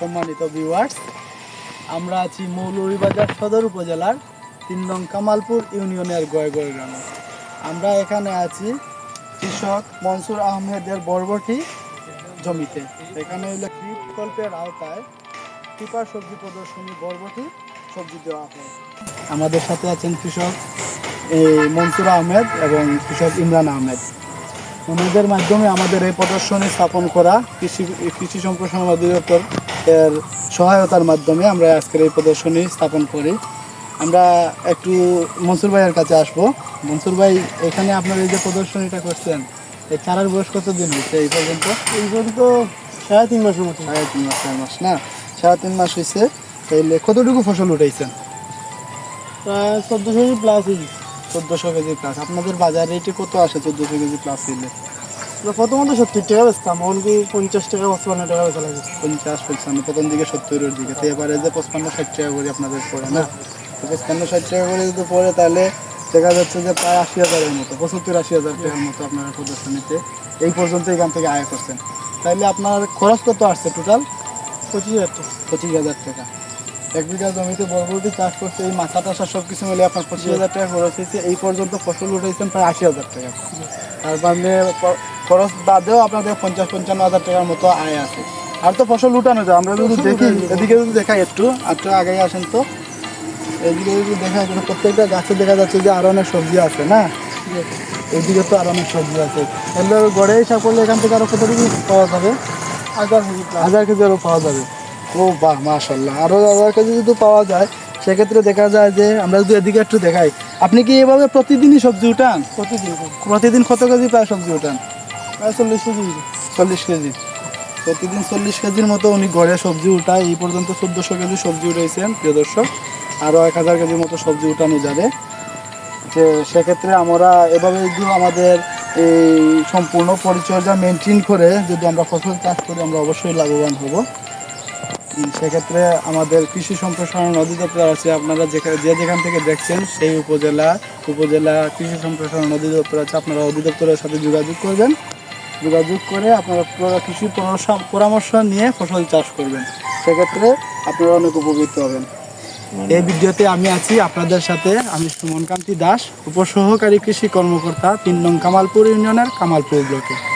সম্মানিত ভিউয়ার্স আমরা আছি মৌলভীবাজার সদর উপজেলার তিন নং কামালপুর ইউনিয়নের গয়গড় গ্রামে। আমরা এখানে আছি কৃষক মনসুর আহমেদের বরবটি জমিতে। এখানে প্রকল্পের আওতায় টিপার সবজি প্রদর্শনী, বরবটি সবজি দেওয়া হয়। আমাদের সাথে আছেন কৃষক, এই মনসুর আহমেদ এবং কৃষক ইমরান আহমেদ। ওনাদের মাধ্যমে আমাদের এই প্রদর্শনী স্থাপন করা কৃষি কৃষি সম্প্রসারণ অধিদপ্তর এর সহায়তার মাধ্যমে আমরা আজকের এই প্রদর্শনী স্থাপন করি। আমরা একটু মনসুর ভাইয়ের কাছে আসব। মনসুর ভাই এখানে আপনার এই যে প্রদর্শনীটা করছেন এই চারার বয়স কত দিন হয়েছে এই পর্যন্ত? এই পর্যন্ত সাড়ে তিন মাসের মতো। সাড়ে তিন মাস চার মাস না? সাড়ে তিন মাস হয়েছে। তাইলে কতটুকু ফসল উঠাইছেন? প্রায় চোদ্দোশো কেজি প্লাস চোদ্দোশো কেজি প্লাস আপনাদের বাজার রেটে কত আসে চোদ্দোশো কেজি প্লাস হইলে? প্রথমত সত্তর টাকা বেচতাম এখন কি পঞ্চাশ টাকা পঁচপান্ন টাকা বেচা লাগে পঞ্চাশ পঞ্চান্ন প্রথম দিকে সত্তরের দিকে। তো এবারে যে পঁচপান্ন ষাট টাকা করে আপনাদের পড়ে না? তো পঁচপান্ন ষাট টাকা করে যদি পড়ে তাহলে দেখা যাচ্ছে যে প্রায় আশি হাজারের মতো পঁচাত্তর আশি হাজার টাকার মতো আপনারা প্রদর্শনীতে এই পর্যন্ত এখান থেকে আয় করছেন। তাইলে আপনার খরচ কত আসছে টোটাল? পঁচিশ হাজার টাকা। পঁচিশ হাজার টাকা। এক বিঘা জমিতে বরবটি চাষ করছে এই মাথা টাসা সব কিছু মিলে আপনার পঁচিশ হাজার টাকা খরচ হয়েছে। এই পর্যন্ত ফসল উঠেছেন প্রায় আশি হাজার টাকা। তার মানে খরচ বাদেও আপনাদের পঞ্চাশ পঞ্চান্ন হাজার টাকার মতো আয় আছে। আর তো ফসল উঠানো যায় আমরা যদি দেখি এদিকে যদি দেখাই একটু একটু আগে আসেন তো। এদিকে যদি দেখা যায় প্রত্যেকটা গাছে দেখা যাচ্ছে যে আরও অনেক সবজি আছে না? এদিকে তো আরও অনেক সবজি আছে। তাহলে গড়ে হিসাব করলে এখান থেকে আরও কতটুকু পাওয়া যাবে? হাজার কেজি হাজার কেজি আরও পাওয়া যাবে। ও বাহ মাশাল্লাহ আরও হাজার কেজি যদি পাওয়া যায় সেক্ষেত্রে দেখা যায় যে আমরা যদি এদিকে একটু দেখাই আপনি কি এভাবে প্রতিদিনই সবজি উঠান? প্রতিদিন। প্রতিদিন কত কেজি প্রায় সবজি উঠান? চল্লিশ কেজি চল্লিশ কেজি। প্রতিদিন চল্লিশ কেজির মতো উনি ঘরে সবজি উঠায়। এই পর্যন্ত চোদ্দোশো কেজি সবজি উঠেছেন প্রিয় দর্শক। আরও এক হাজার কেজির মতো সবজি উঠানো যাবে। যে সেক্ষেত্রে আমরা এভাবে যদি আমাদের এই সম্পূর্ণ পরিচর্যা মেনটেন করে যদি আমরা ফসল চাষ করি আমরা অবশ্যই লাভবান হব। সেক্ষেত্রে আমাদের কৃষি সম্প্রসারণ অধিদপ্তর আছে। আপনারা যেখানে যে যেখান থেকে দেখছেন সেই উপজেলা উপজেলা কৃষি সম্প্রসারণ অধিদপ্তর আছে। আপনারা অধিদপ্তরের সাথে যোগাযোগ করবেন। যোগাযোগ করে আপনারা কৃষি পরামর্শ- পরামর্শ নিয়ে ফসল চাষ করবেন। সেক্ষেত্রে আপনারা অনেক উপকৃত হবেন। এই ভিডিওতে আমি আছি আপনাদের সাথে আমি সুমনকান্তি দাস উপসহকারী কৃষি কর্মকর্তা তিন নং কামালপুর ইউনিয়নের কামালপুর ব্লকে।